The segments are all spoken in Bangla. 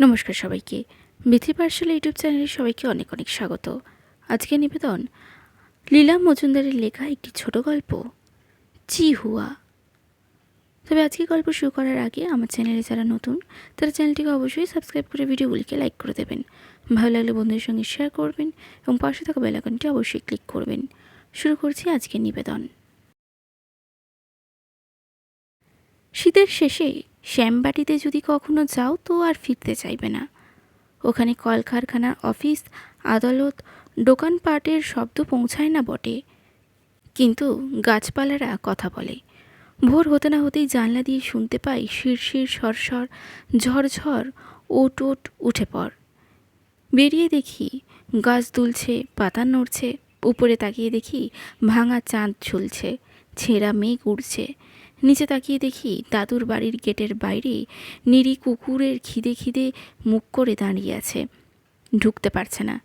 নমস্কার সবাইকে। মিথি পার্সেল ইউটিউব চ্যানেলে সবাইকে অনেক অনেক স্বাগত। আজকে নিবেদন, লীলা মজুমদারের লেখা একটি ছোট গল্প, চি হুয়া। তবে আজকে গল্প শুরু করার আগে আমার চ্যানেলে যারা নতুন, তারা চ্যানেলটিকে অবশ্যই সাবস্ক্রাইব করে ভিডিওগুলিকে লাইক করে দেবেন। ভালো লাগলে বন্ধুদের সঙ্গে শেয়ার করবেন এবং পাশে থাকা বেলাকনটি অবশ্যই ক্লিক করবেন। শুরু করছি আজকের নিবেদন। শীতের শেষে শ্যামবাটিতে যদি কখনো যাও তো আর ফিরতে চাইবে না। ওখানে কলকারখানার অফিস, আদালত, দোকানপাটের শব্দ পৌঁছায় না বটে। কিন্তু গাছপালারা কথা বলে। ভোর হতে না হতেই জানলা দিয়ে শুনতে পাই শিরশির সরসর ঝড়ঝড় ওট ওট উঠে পড়। বেরিয়ে দেখি গাছ দুলছে, পাতা নড়ছে, উপরে তাকিয়ে দেখি ভাঙা চাঁদ ঝুলছে, ছেঁড়া মেঘ উড়ছে। নিচে তাকিয়ে দেখি দাদুর বাড়ির গেটের বাইরে নিরি কুকুরের খিদে খিদে মুখ করে দাঁড়িয়ে আছে। ঢুকতে পারছে না।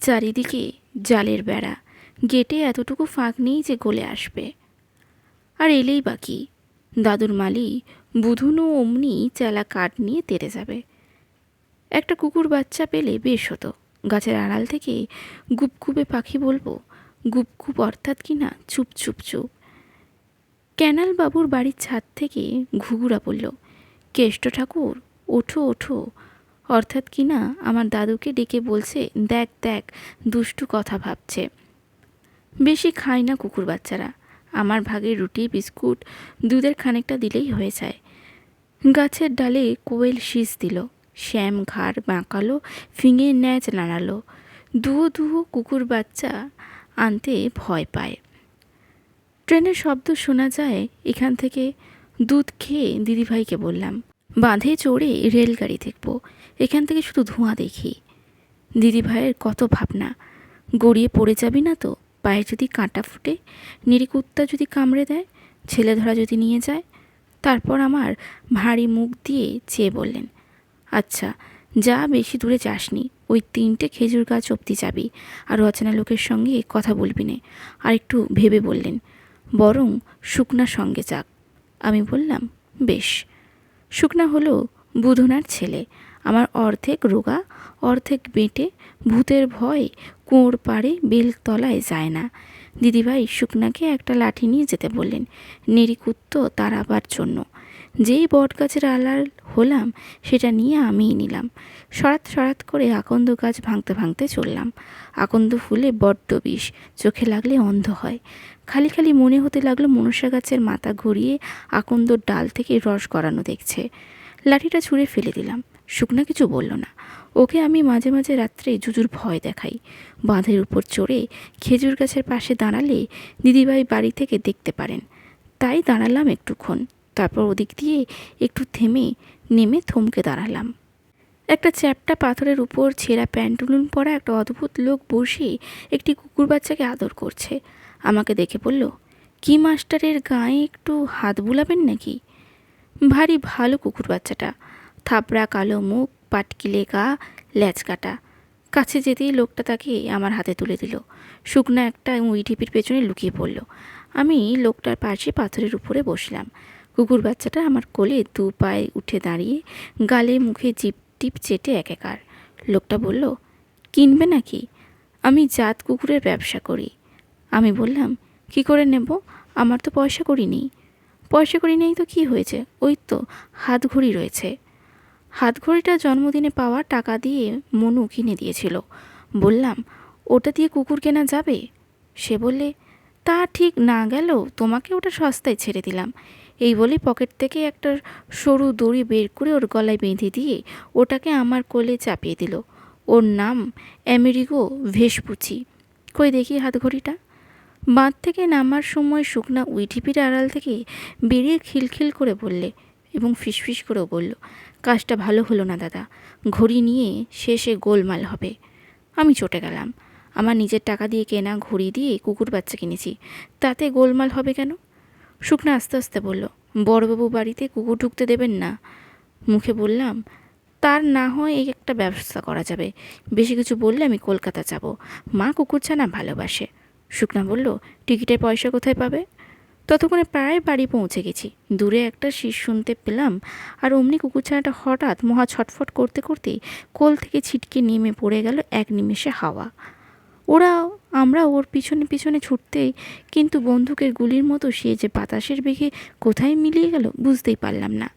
চারিদিকে জালের বেড়া। গেটে এতটুকু ফাঁক নেই যে গলে আসবে। আর এলেই বাকি দাদুর মালি বুধুনো অমনি চেলা কাঠ নিয়ে তেড়ে যাবে। একটা কুকুর বাচ্চা পেলে বেশ হতো। গাছের আড়াল থেকে গুপগুপে পাখি বলব, গুপগুপ অর্থাৎ কি না চুপ চুপ চুপ। ক্যানাল বাবুর বাড়ির ছাদ থেকে ঘুঘুরা পড়ল কেষ্ট ঠাকুর, ওঠো ওঠো। অর্থাৎ কি না, আমার দাদুকে ডেকে বলছে, দেখ দেখ, দুষ্টু কথা ভাবছে। বেশি খায় না কুকুর বাচ্চারা। আমার ভাগে রুটি, বিস্কুট, দুধের খানিকটা দিলেই হয়ে যায়। গাছের ডালে কোয়েল শীষ দিল, শ্যাম ঘাড় বাঁকালো, ফিঙে ন্যাচ নাড়ালো। দুয়ো দুয়ো কুকুর বাচ্চা আনতে ভয় পায়। ট্রেনের শব্দ শোনা যায়, এখান থেকে দুধ খেয়ে দিদিভাইকে বললাম, বাঁধে চড়ে রেলগাড়ি দেখব, এখান থেকে শুধু ধোঁয়া দেখি। দিদিভাইয়ের কত ভাবনা, গড়িয়ে পড়ে যাবি না তো, পায়ে যদি কাঁটা ফুটে নিরিকুত্তা যদি কামড়ে দেয়, ছেলে ধরা যদি নিয়ে যায়। তারপর আমার ভারী মুখ দিয়ে চেয়ে বললেন আচ্ছা যা বেশি দূরে যাসনি, ওই তিনটে খেজুর গাছ অব্দি যাবি। আর অচেনা লোকের সঙ্গে কথা বলবি নে আর একটু ভেবে বললেন বরং শুকনা সঙ্গে যাক। আমি বললাম, বেশ। শুকনা হলো বুধনার ছেলে। আমার অর্ধেক রোগা, অর্ধেক বেঁটে, ভূতের ভয় কুঁড় পাড়ে বেলতলায় যায় না। দিদিভাই শুকনাকে একটা লাঠি নিয়ে যেতে বললেন। নিরিকুত্ত তাড়াবার জন্য। যেই বটগাছের আলাল হলাম, সেটা নিয়ে আমিই নিলাম। সরাত সরাত করে আকন্দ গাছ ভাঙতে ভাঙতে চললাম। আকন্দ ফুলে বড্ড বিষ, চোখে লাগলে অন্ধ হয়। খালি খালি মনে হতে লাগল মনসা গাছের মাথা ঘুরিয়ে আকন্দর ডাল থেকে রস গড়ানো দেখছে। লাঠিটা ছুঁড়ে ফেলে দিলাম। শুকনা কিছু বলল না। ওকে আমি মাঝে মাঝে রাত্রে জুজুর ভয় দেখাই। বাঁধের উপর চড়ে খেজুর গাছের পাশে দাঁড়ালে দিদিভাই বাড়ি থেকে দেখতে পারেন। তাই দাঁড়ালাম একটুক্ষণ। তারপর ওদিক দিয়ে একটু থেমে নেমে থমকে দাঁড়ালাম। একটা চ্যাপটা পাথরের উপর ছেঁড়া প্যান্টুলুন পরা একটা অদ্ভুত লোক বসে একটি কুকুর বাচ্চাকে আদর করছে। আমাকে দেখে বলল, কি মাস্টারের গায়ে একটু হাত বুলাবেন নাকি? ভারী ভালো কুকুর বাচ্চাটা। থাপড়া, কালো মুখ, পাটকিলে গা ল্যাচ কাটা। কাছে যেতেই লোকটা তাকে আমার হাতে তুলে দিল। শুকনো একটা উই ঢিপির পেছনে লুকিয়ে পড়ল। আমি লোকটার পাশে পাথরের উপরে বসলাম। কুকুর বাচ্চাটা আমার কোলে দু পায়ে উঠে দাঁড়িয়ে গালে মুখে জিপ টিপ চেটে একাকার। লোকটা বলল, কিনবে নাকি? আমি জাত কুকুরের ব্যবসা করি। আমি বললাম, কি করে নেব? আমার তো পয়সা করি নেই। পয়সা করি নেই তো কি হয়েছে? ওই তো হাত ঘড়ি রয়েছে। হাত ঘড়িটা জন্মদিনে পাওয়া টাকা দিয়ে মনু কিনে দিয়েছিল। বললাম, ওটা দিয়ে কুকুর কেনা যাবে? সে বললে, তা ঠিক না গেল তোমাকে ওটা সস্তায় ছেড়ে দিলাম। এই বলে পকেট থেকে একটা সরু দড়ি বের করে ওর গলায় বেঁধে দিয়ে ওটাকে আমার কোলে চাপিয়ে দিল। ওর নাম অ্যামেরিগো ভেসপুচি। কই দেখি হাত ঘড়িটা? বাঁধ থেকে নামার সময় শুকনা উইঠিপির আড়াল থেকে বেরিয়ে খিলখিল করে বললে এবং ফিসফিস করেও বলল, কাজটা ভালো হলো না দাদা, ঘড়ি নিয়ে শেষে গোলমাল হবে। আমি চটে গেলাম। আমার নিজের টাকা দিয়ে কেনা ঘড়ি দিয়ে কুকুর বাচ্চা কিনেছি। তাতে গোলমাল হবে কেন? শুকনা আস্তে আস্তে বলল, বড়বাবু বাড়িতে কুকুর ঢুকতে দেবেন না? মুখে বললাম, তার না হয় এই একটা ব্যবস্থা করা যাবে। বেশি কিছু বললে আমি কলকাতা যাব। মা কুকুর ছানা ভালোবাসে। শুকনা বলল, টিকিটের পয়সা কোথায় পাবে? ততক্ষণে প্রায় বাড়ি পৌঁছে গেছি। দূরে একটা শীষ শুনতে পেলাম, আর অমনি কুকুরছানাটা হঠাৎ মহা ছটফট করতে করতে কোল থেকে ছিটকে নেমে পড়ে গেল এক নিমেষে হাওয়া। ওরা আমরা ওর পিছনে পিছনে ছুটতেই কিন্তু বন্দুকের গুলির মতো সে যে বাতাসের বেগে কোথায় মিলিয়ে গেল বুঝতেই পারলাম না।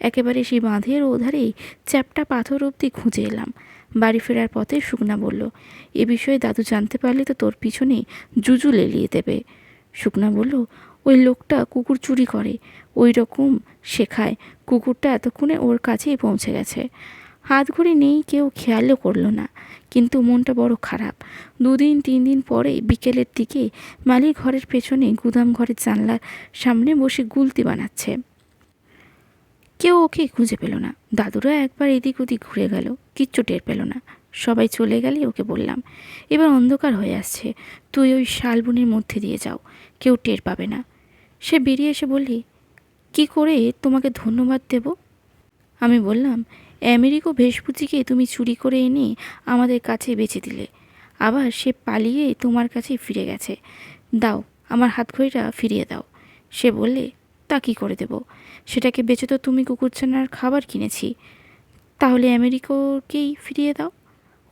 একেবারে সেই বাঁধের ওধারেই চ্যাপটা পাথর অবধি খুঁজে এলাম। বাড়ি ফেরার পথে শুকনা বলল, এ বিষয়ে দাদু জানতে পারলে তো তোর পিছনে জুজু লেলিয়ে দেবে। শুকনা বলল, ওই লোকটা কুকুর চুরি করে। ওই রকম শেখায়। কুকুরটা এতক্ষণে ওর কাছেই পৌঁছে গেছে। হাত ঘড়ি নেই কেউ খেয়ালও করল না, কিন্তু মনটা বড় খারাপ। দুদিন, তিন দিন পরে বিকেলের দিকে মালিক ঘরের পেছনে গুদাম ঘরের জানলার সামনে বসে গুলতি বানাচ্ছে। কেউ ওকে খুঁজে পেল না। দাদুরা একবার এদিক ওদিক ঘুরে গেল, কিচ্ছু টের পেল না। সবাই চলে গেলে ওকে বললাম, এবার অন্ধকার হয়ে আসছে, তুই ওই শালবনের মধ্যে দিয়ে যাও, কেউ টের পাবে না। সে বেরিয়ে এসে বললি, কি করে তোমাকে ধন্যবাদ দেব? আমি বললাম আমেরিকো ভেষপুচিকে তুমি চুরি করে এনে আমাদের কাছে বেচে দিলে। আবার সে পালিয়ে তোমার কাছে ফিরে গেছে। দাও, আমার হাতঘড়িটা ফিরিয়ে দাও। সে বললে, তা কী করে দেব? সেটাকে বেচে তো তুমি কুকুরছানার খাবার কিনেছি। তাহলে আমেরিকোকেই ফিরিয়ে দাও?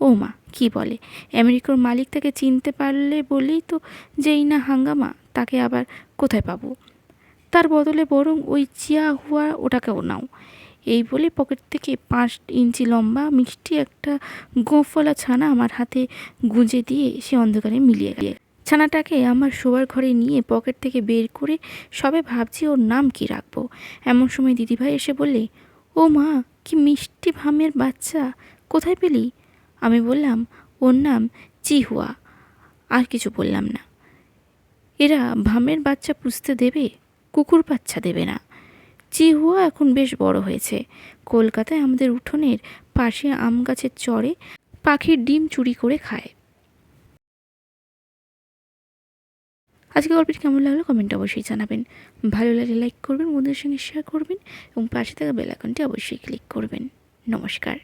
ও মা, কী বলে? আমেরিকার মালিক তাকে চিনতে পারলে বলেই তো যেই না হাঙ্গামা, তাকে আবার কোথায় পাবো? তার বদলে বরং ওই চিয়া হুয়া ওটাকেও নাও। এই বলে পকেট থেকে পাঁচ ইঞ্চি লম্বা মিষ্টি একটা গোঁফলা ছানা আমার হাতে গুঁজে দিয়ে সে অন্ধকারে মিলিয়ে গেল। ছানাটাকে আমার শোবার ঘরে নিয়ে পকেট থেকে বের করে সবে ভাবছি ওর নাম কি রাখব। এমন সময় দিদিভাই এসে বললে, ও মা, কি মিষ্টি ভামের বাচ্চা, কোথায় পেলি? আমি বললাম, ওর নাম চিহুয়া, আর কিছু বললাম না। এরা ভামের বাচ্চা পুষতে দেবে, কুকুর বাচ্চা দেবে না। চিহুয়া এখন বেশ বড় হয়েছে। কলকাতায় আমাদের উঠোনের পাশে আম গাছের চড়ে পাখির ডিম চুরি করে খায়। আজকে গল্পটি কেমন লাগল কমেন্ট অবশ্যই জানাবেন। ভালো লাগলে লাইক করবেন, বন্ধুদের সঙ্গে শেয়ার করবেন এবং পাশে থাকা বেলাকনটি অবশ্যই ক্লিক করবেন। নমস্কার।